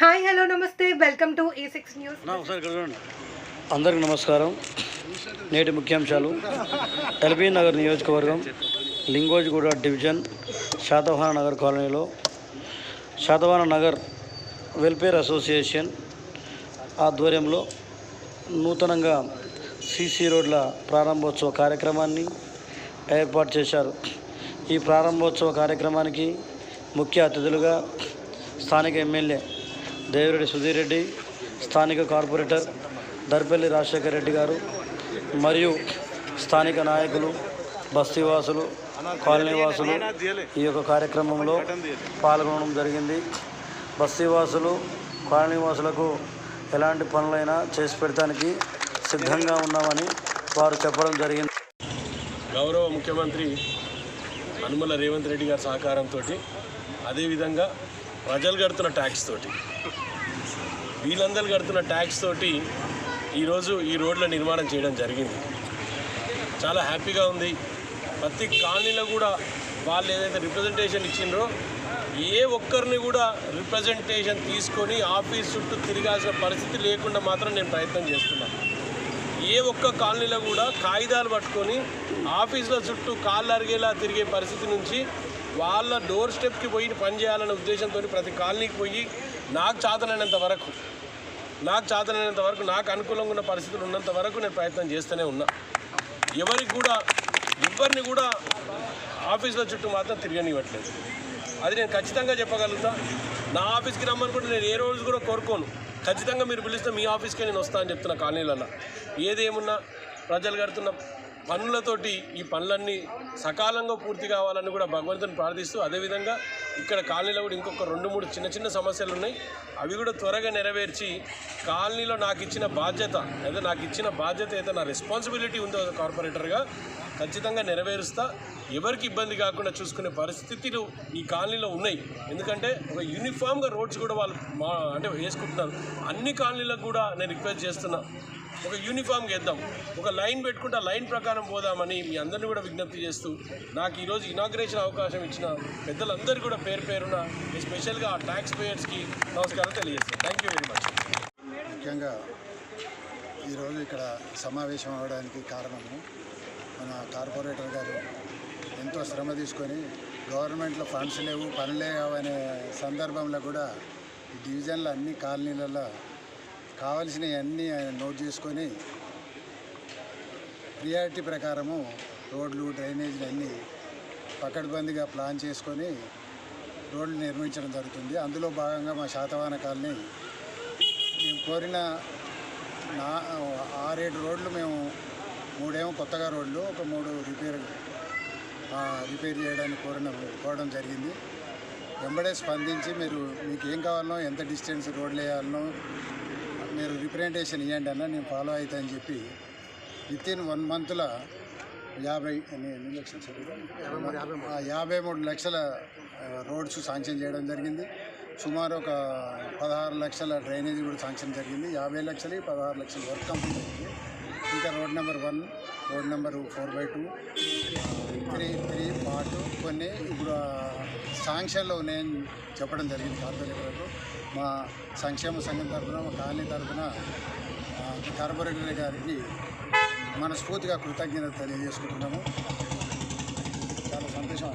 Hi hello namaste. Welcome to A six News. అందరికి నమస్కారం. నేటి ముఖ్యాంశాలు. ఎల్బీ నగర్ నియోజకవర్గం లింగోజిగూడ డివిజన్ శాతవాహన నగర్ కాలనీలో శాతవాహన నగర్ వెల్ఫేర్ అసోసియేషన్ ఆధ్వర్యంలో నూతనంగా సీసీ రోడ్ల ప్రారంభోత్సవ కార్యక్రమాన్ని ఏర్పాటు చేశారు. ఈ ప్రారంభోత్సవ కార్యక్రమానికి ముఖ్య అతిథులుగా స్థానిక ఎమ్మెల్యే దేవిరెడ్డి సుధీర్ రెడ్డి స్థానిక కార్పొరేటర్ దర్పల్లి రాజశేఖర్ రెడ్డి గారు మరియు స్థానిక నాయకులు బస్తీవాసులు కాలనీవాసులు ఈ యొక్క కార్యక్రమంలో పాల్గొనడం జరిగింది. బస్తీవాసులు కాలనీవాసులకు ఎలాంటి పనులైనా చేసి పెట్టడానికి సిద్ధంగా ఉన్నామని వారు చెప్పడం జరిగింది. గౌరవ ముఖ్యమంత్రి అనుమల రేవంత్ రెడ్డి గారి సహకారంతో అదేవిధంగా ప్రజలు కడుతున్న ట్యాక్స్ తోటి వీళ్ళందరూ కడుతున్న ట్యాక్స్ తోటి ఈరోజు ఈ రోడ్ల నిర్మాణం చేయడం జరిగింది. చాలా హ్యాపీగా ఉంది. ప్రతి కాలనీలో కూడా వాళ్ళు ఏదైతే రిప్రజెంటేషన్ ఇచ్చిండ్రో ఏ ఒక్కరిని కూడా రిప్రజెంటేషన్ తీసుకొని ఆఫీస్ చుట్టూ తిరగాల్సిన పరిస్థితి లేకుండా మాత్రం నేను ప్రయత్నం చేస్తున్నాను ఏ ఒక్క కాలనీలో కూడా కాగితాలు పట్టుకొని ఆఫీసుల చుట్టూ కాళ్ళు అరిగేలా తిరిగే పరిస్థితి నుంచి వాళ్ళ డోర్ స్టెప్కి పోయి పనిచేయాలనే ఉద్దేశంతో ప్రతి కాలనీకి పోయి నాకు చాతనైనంత వరకు నాకు చాతనైనంత వరకు నాకు అనుకూలంగా ఉన్న పరిస్థితులు ఉన్నంత వరకు నేను ప్రయత్నం చేస్తూనే ఉన్నా. ఎవరికి కూడా ఎవరిని కూడా ఆఫీసుల చుట్టూ మాత్రం తిరగనివ్వట్లేదు. అది నేను ఖచ్చితంగా చెప్పగలుగుతా. నా ఆఫీస్కి రమ్మనుకుంటే నేను ఏ రోజు కూడా కోరుకోను. ఖచ్చితంగా మీరు పిలిస్తే మీ ఆఫీస్కే నేను వస్తా అని చెప్తున్నా కాలనీలలో ఏదేమున్నా ప్రజలు కడుతున్న పనులతోటి ఈ పనులన్నీ సకాలంగా పూర్తి కావాలని కూడా భగవంతుని ప్రార్థిస్తూ అదేవిధంగా ఇక్కడ కాలనీలో కూడా ఇంకొక రెండు మూడు చిన్న చిన్న సమస్యలు ఉన్నాయి. అవి కూడా త్వరగా నెరవేర్చి కాలనీలో నాకు ఇచ్చిన బాధ్యత అయితే నాకు ఇచ్చిన బాధ్యత అయితే నా రెస్పాన్సిబిలిటీ ఉందో కార్పొరేటర్గా ఖచ్చితంగా నెరవేరుస్తా. ఎవరికి ఇబ్బంది కాకుండా చూసుకునే పరిస్థితులు ఈ కాలనీలో ఉన్నాయి. ఎందుకంటే ఒక యూనిఫామ్గా రోడ్స్ కూడా వాళ్ళు మా అంటే వేసుకుంటున్నారు. అన్ని కాలనీలకు కూడా నేను రిక్వెస్ట్ చేస్తున్నా. ఒక యూనిఫామ్ గేద్దాం. ఒక లైన్ పెట్టుకుంటే ఆ లైన్ ప్రకారం పోదామని మీ అందరిని కూడా విజ్ఞప్తి చేస్తూ నాకు ఈరోజు ఇనాగ్రేషన్ అవకాశం ఇచ్చిన పెద్దలందరూ కూడా పేరు పేరున స్పెషల్గా ఆ ట్యాక్స్ పేయర్స్కి నమస్కారం తెలియజేస్తాను. థ్యాంక్ యూ వెరీ మచ్ ముఖ్యంగా ఈరోజు ఇక్కడ సమావేశం అవడానికి కారణము మన కార్పొరేటర్ గారు ఎంతో శ్రమ తీసుకొని గవర్నమెంట్లో ఫండ్స్ లేవు పనులే అనే సందర్భంలో కూడా ఈ డివిజన్లో అన్ని కాలనీలలో కావలసినవన్నీ ఆయన నోట్ చేసుకొని ప్రియారిటీ ప్రకారము రోడ్లు డ్రైనేజీలు అన్నీ పకడ్బందీగా ప్లాన్ చేసుకొని రోడ్లు నిర్మించడం జరుగుతుంది. అందులో భాగంగా మా శాతవాహన కాలనీ మేము కోరిన నా ఆరేడు రోడ్లు మేము మూడేమో కొత్తగా రోడ్లు ఒక మూడు రిపేర్ రిపేర్ చేయడానికి కోరిన కోరడం జరిగింది. వెంబడే స్పందించి మీరు మీకు ఏం కావాలనో ఎంత డిస్టెన్స్ రోడ్లు వేయాలనో మీరు రిప్రజెంటేషన్ ఇవ్వండి అన్న నేను ఫాలో అవుతా అని చెప్పి విత్ ఇన్ వన్ మంత్లో యాభై ఎన్ని లక్షలు ఆ, యాభై మూడు లక్షల రోడ్స్ శాంక్షన్ చేయడం జరిగింది. సుమారు ఒక పదహారు లక్షల డ్రైనేజీ కూడా శాంక్షన్ జరిగింది. యాభై లక్షలు పదహారు లక్షల వర్క్ కంప్లీట్ అయింది. ఇంకా road number one road number four by two three three part కొన్ని ఇప్పుడు శాంక్షన్లో ఉన్నాయని చెప్పడం జరిగింది కార్పొరేటర్లకు. మా సంక్షేమ సంఘం తరఫున మా కాలనీ తరఫున కార్పొరేటర్ గారికి మనస్ఫూర్తిగా కృతజ్ఞత తెలియజేసుకుంటున్నాము. చాలా సంతోషం